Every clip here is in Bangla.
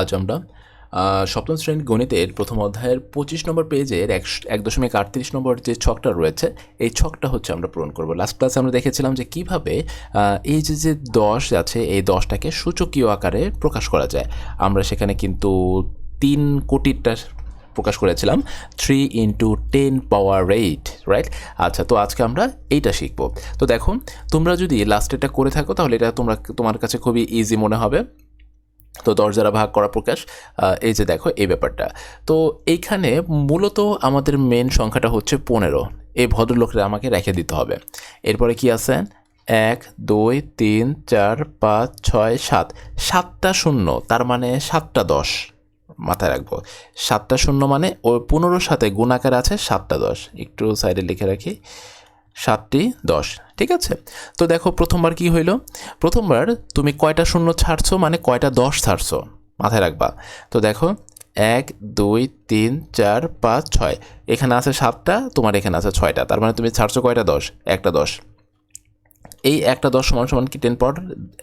আজ আমরা সপ্তম শ্রেণির গণিতের প্রথম অধ্যায়ের পঁচিশ নম্বর পেজের এক এক দশমিক আটত্রিশ নম্বর যে ছকটা রয়েছে, এই ছকটা হচ্ছে আমরা পূরণ করব। লাস্ট ক্লাসে আমরা দেখেছিলাম যে কীভাবে এই যে যে দশ আছে, এই দশটাকে সূচকীয় আকারে প্রকাশ করা যায়। আমরা সেখানে কিন্তু তিন কোটিরটা প্রকাশ করেছিলাম three into ten power eight right আচ্ছা তো আজকে আমরা এইটা শিখব। তো দেখো, তোমরা যদি লাস্ট এটা করে থাকো, তাহলে এটা তোমরা, তোমার কাছে খুবই ইজি মনে হবে। তো দশ দ্বারা ভাগ করা প্রকাশ এই যে দেখো, এই ব্যাপারটা। তো এইখানে মূলত আমাদের মেন সংখ্যাটা হচ্ছে পনেরো। এই ভদ্রলোকরা আমাকে রেখে দিতে হবে। এরপরে কি আছে? এক, দুই, তিন, চার, পাঁচ, ছয়, সাত। সাতটা শূন্য, তার মানে সাতটা দশ মাথায় রাখব। সাতটা শূন্য মানে ওই পনেরোর সাথে গুণাকার আছে সাতটা দশ। একটু সাইডে লিখে রাখি। সাতটি দশ। ঠিক আছে? তো দেখো প্রথমবার কি হইল? প্রথমবার তুমি কয়টা শূন্য ছাড়ছো মানে কয়টা দশ ছাড়ছো? মাথায় রাখবা। তো দেখো, এক, দুই, তিন, চার, পাঁচ, ছয়। এখানে আছে সাতটা, তোমার এখানে আছে ছয়টা। তার মানে তুমি ছাড়ছো কয়টা দশ? একটা দশ। এই একটা দশ সমান সমান কি টেন পাওয়ার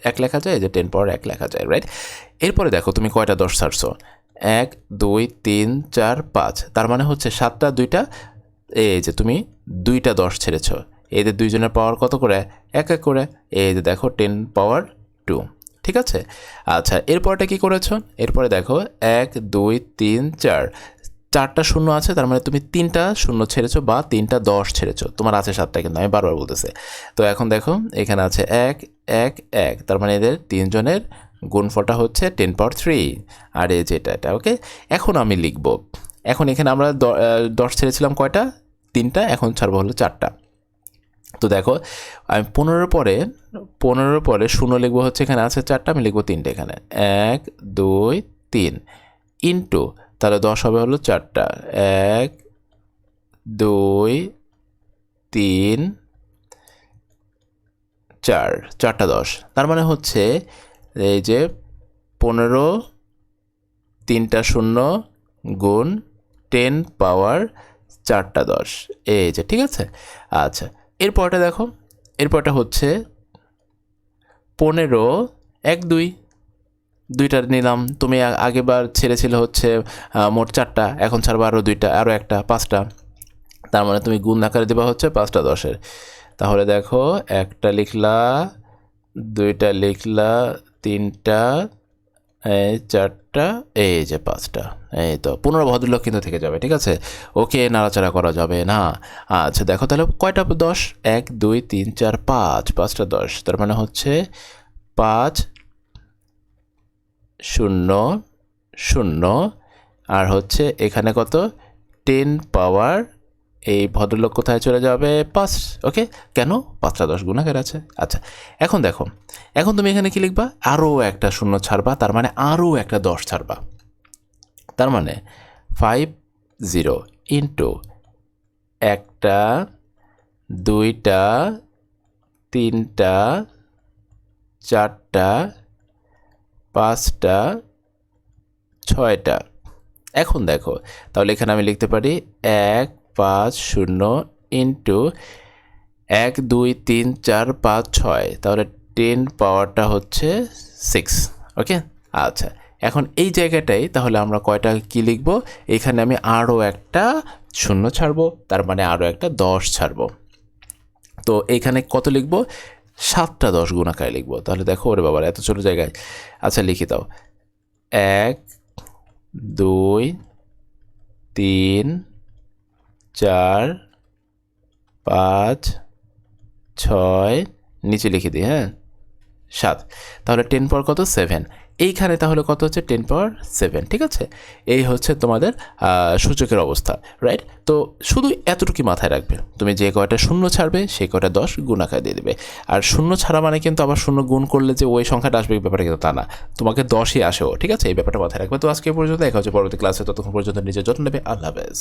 এক লেখা যায়? যে টেন পাওয়ার এক লেখা যায় রাইট এরপরে দেখো, তুমি কয়টা দশ ছাড়ছো? এক, দুই, তিন, চার, পাঁচ। তার মানে হচ্ছে সাতটা, দুইটা, এই যে তুমি দুইটা দশ ছেড়েছো। এদের দুইজনের পাওয়ার কত করে? এক এক করে। এই যে দেখো টেন পাওয়ার টু ঠিক আছে? আচ্ছা এরপরটা কি করেছ? এরপরে দেখো, এক, দুই, তিন, চার। চারটা শূন্য আছে, তার মানে তুমি তিনটা শূন্য ছেড়েছো বা তিনটা দশ ছেড়েছো। তোমার আছে সাতটা কিন্তু আমি বারবার বলতেছি। তো এখন দেখো, এখানে আছে এক এক এক। তার মানে এদের তিনজনের গুণফলটা হচ্ছে টেন পাওয়ার থ্রি আর এই যেটা এটা ওকে এখন আমি লিখব। এখন এখানে আমরা দশ ছেড়েছিলাম কয়টা? তিনটা, এখন ছাড়বো হলো চারটা। তো দেখো আমি পনেরোর পরে পনেরোর পরে শূন্য লিখব হচ্ছে এখানে আছে চারটা আমি লিখব তিনটে এখানে। এক দুই তিন। ইন্টু তাহলে দশ হবে হলো চারটা। এক দুই তিন চার চারটা দশ। তার মানে হচ্ছে এই যে পনেরো তিনটা শূন্য গুণ টেন পাওয়ার চারটা দশ। এই যে ঠিক আছে? আচ্ছা এরপরটা দেখো, এরপরটা হচ্ছে পনেরো, এক, দুই। দুইটা নিলাম, তুমি আগেবার ছেড়েছিলে হচ্ছে মোট চারটা, এখন ছাড়বা আরও দুইটা আরও একটা, পাঁচটা। তার মানে তুমি গুণ আকারে দেবা হচ্ছে পাঁচটা দশের। তাহলে দেখো, একটা লিখলা, দুইটা লিখলা, তিনটা এই চারটা, এই যে পাঁচটা, এই তো, পনেরো ভদ্রলোক কিন্তু থেকে যাবে, ঠিক আছে? ওকে নাড়াচাড়া করা যাবে, না? আচ্ছা দেখো তাহলে কয়টা? দশ, এক, দুই, তিন, চার, পাঁচ, পাঁচটা দশ, তার মানে হচ্ছে পাঁচ, শূন্য শূন্য, আর হচ্ছে এখানে কত? টেন পাওয়ার এই ভদ্রলোক কোথায় চলে যাবে? পাঁচ ওকে কেন? পাঁচটা দশ গুণাকার আছে। আচ্ছা এখন দেখো, এখন তুমি এখানে কি লিখবা? আরও একটা শূন্য ছাড়বা, তার মানে আরও একটা দশ ছাড়বা। তার মানে ফাইভ জিরো ইন্টু একটা, দুইটা, তিনটা, চারটা, পাঁচটা, ছয়টা। এখন দেখো, তাহলে এখানে আমি লিখতে পারি এক পাঁচ শূন্য ইন্টু এক, দুই, তিন, চার, পাঁচ, ছয়। তাহলে টেন পাওয়ারটা হচ্ছে সিক্স ওকে আচ্ছা এখন এই জায়গাটাই তাহলে আমরা কয়টা কি লিখব? এখানে আমি আরও একটা শূন্য ছাড়বো, তার মানে আরও একটা দশ ছাড়বো। তো এইখানে কত লিখব? সাতটা দশ গুণাকারে লিখব। তাহলে দেখো, ওরে বাবার, এত ছোটো জায়গায়। আচ্ছা লিখে দাও। এক, দুই, তিন চার, পাঁচ, ছয়, নিচে লিখে দিই হ্যাঁ? সাত। তাহলে টেন পাওয়ার কত? সেভেন এইখানে তাহলে কত হচ্ছে? টেন পাওয়ার সেভেন ঠিক আছে? এই হচ্ছে তোমাদের সূচকের অবস্থা রাইট তো শুধু এতটুকু মাথায় রাখবে। তুমি যে কয়টা শূন্য ছাড়বে, সেই কয়টা দশ গুণাকার দিয়ে দেবে। আর শূন্য ছাড়া মানে কিন্তু আবার শূন্য গুণ করলে যে ওই সংখ্যাটা আসবে, এই ব্যাপারটা কিন্তু তা না। তোমাকে দশই আসেও, ঠিক আছে? এই ব্যাপারটা মাথায় রাখবে। তো আজকে পর্যন্ত, দেখা হচ্ছে পরবর্তী ক্লাসে ততক্ষণ পর্যন্ত নিজের যত্ন নেবে। আল্লাহ হাফেজ।